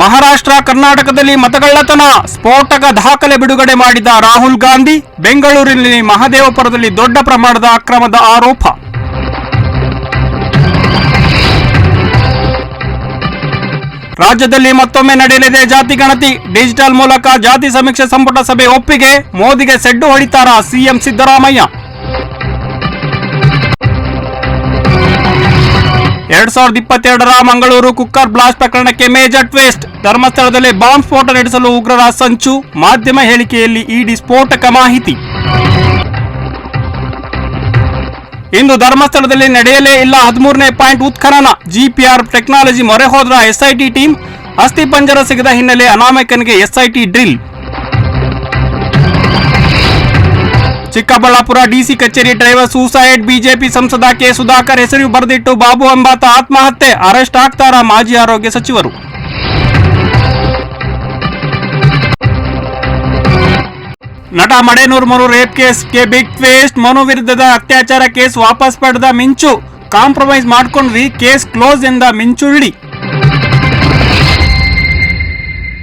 ಮಹಾರಾಷ್ಟ್ರ, ಕರ್ನಾಟಕದಲ್ಲಿ ಮತಗಳ್ಳತನ, ಸ್ಫೋಟಕ ದಾಖಲೆ ಬಿಡುಗಡೆ ಮಾಡಿದ ರಾಹುಲ್ ಗಾಂಧಿ, ಬೆಂಗಳೂರಿನಲ್ಲಿ ಮಹದೇವಪುರದಲ್ಲಿ ದೊಡ್ಡ ಪ್ರಮಾಣದ ಅಕ್ರಮದ ಆರೋಪ. ರಾಜ್ಯದಲ್ಲಿ ಮತ್ತೊಮ್ಮೆ ನಡೆಯಲಿದೆ ಜಾತಿ ಗಣತಿ. ಡಿಜಿಟಲ್ ಮೂಲಕ ಜಾತಿ ಸಮೀಕ್ಷೆ ಸಂಪುಟ ಸಭೆ ಒಪ್ಪಿಗೆ, ಮೋದಿಗೆ ಸೆಡ್ಡು ಹೊಡಿತಾರ ಸಿಎಂ ಸಿದ್ದರಾಮಯ್ಯ? ಎರಡ್ ಸಾವಿರದ ಇಪ್ಪತ್ತೆರಡರ ಮಂಗಳೂರು ಕುಕ್ಕರ್ ಬ್ಲಾಸ್ಟ್ ಪ್ರಕರಣಕ್ಕೆ ಮೇಜರ್ ಟ್ವಿಸ್ಟ್. ಧರ್ಮಸ್ಥಳದಲ್ಲಿ ಬಾಂಬ್ ಸ್ಫೋಟ ನಡೆಸಲು ಉಗ್ರರ ಸಂಚು. ಮಾಧ್ಯಮ ಹೇಳಿಕೆಯಲ್ಲಿ ಇಡಿ ಸ್ಫೋಟಕ ಮಾಹಿತಿ. ಇಂದು ಧರ್ಮಸ್ಥಳದಲ್ಲಿ ನಡೆಯಲೇ ಇಲ್ಲ ಹದಿಮೂರನೇ ಪಾಯಿಂಟ್ ಉತ್ಖನನ. ಜಿಪಿಆರ್ ಟೆಕ್ನಾಲಜಿ ಮೊರೆ ಹೋದ್ರ ಎಸ್ಐಟಿ ಟೀಮ್. ಅಸ್ಥಿಪಂಜರ ಸಿಗದ ಹಿನ್ನೆಲೆ ಅನಾಮಕನಿಗೆ ಎಸ್ಐಟಿ ಡ್ರಿಲ್. ಚಿಕ್ಕಬಳ್ಳಾಪುರ ಡಿಸಿ ಕಚೇರಿ ಡ್ರೈವರ್ ಸೂಸೈಡ್ ಬಿಜೆಪಿ ಸಂಸದ ಕೆ ಸುಧಾಕರ್ ಹೆಸರು ಬರೆದಿಟ್ಟು ಬಾಬು ಎಂಬಾತ ಆತ್ಮಹತ್ಯೆ, ಅರೆಸ್ಟ್ ಆಗ್ತಾರ ಮಾಜಿ ಆರೋಗ್ಯ ಸಚಿವರು? ನಟ ಮಡೇನೂರ್ ಮನು ರೇಪ್ ಕೇಸ್ಗೆ ಬಿಗ್ ಟ್ವೇಸ್ಟ್ ಮನು ವಿರುದ್ಧದ ಅತ್ಯಾಚಾರ ಕೇಸ್ ವಾಪಸ್ ಪಡೆದ ಮಿಂಚು. ಕಾಂಪ್ರಮೈಸ್ ಮಾಡ್ಕೊಂಡ್ವಿ ಕೇಸ್ ಕ್ಲೋಸ್ ಎಂದ ಮಿಂಚು ಇಡಿ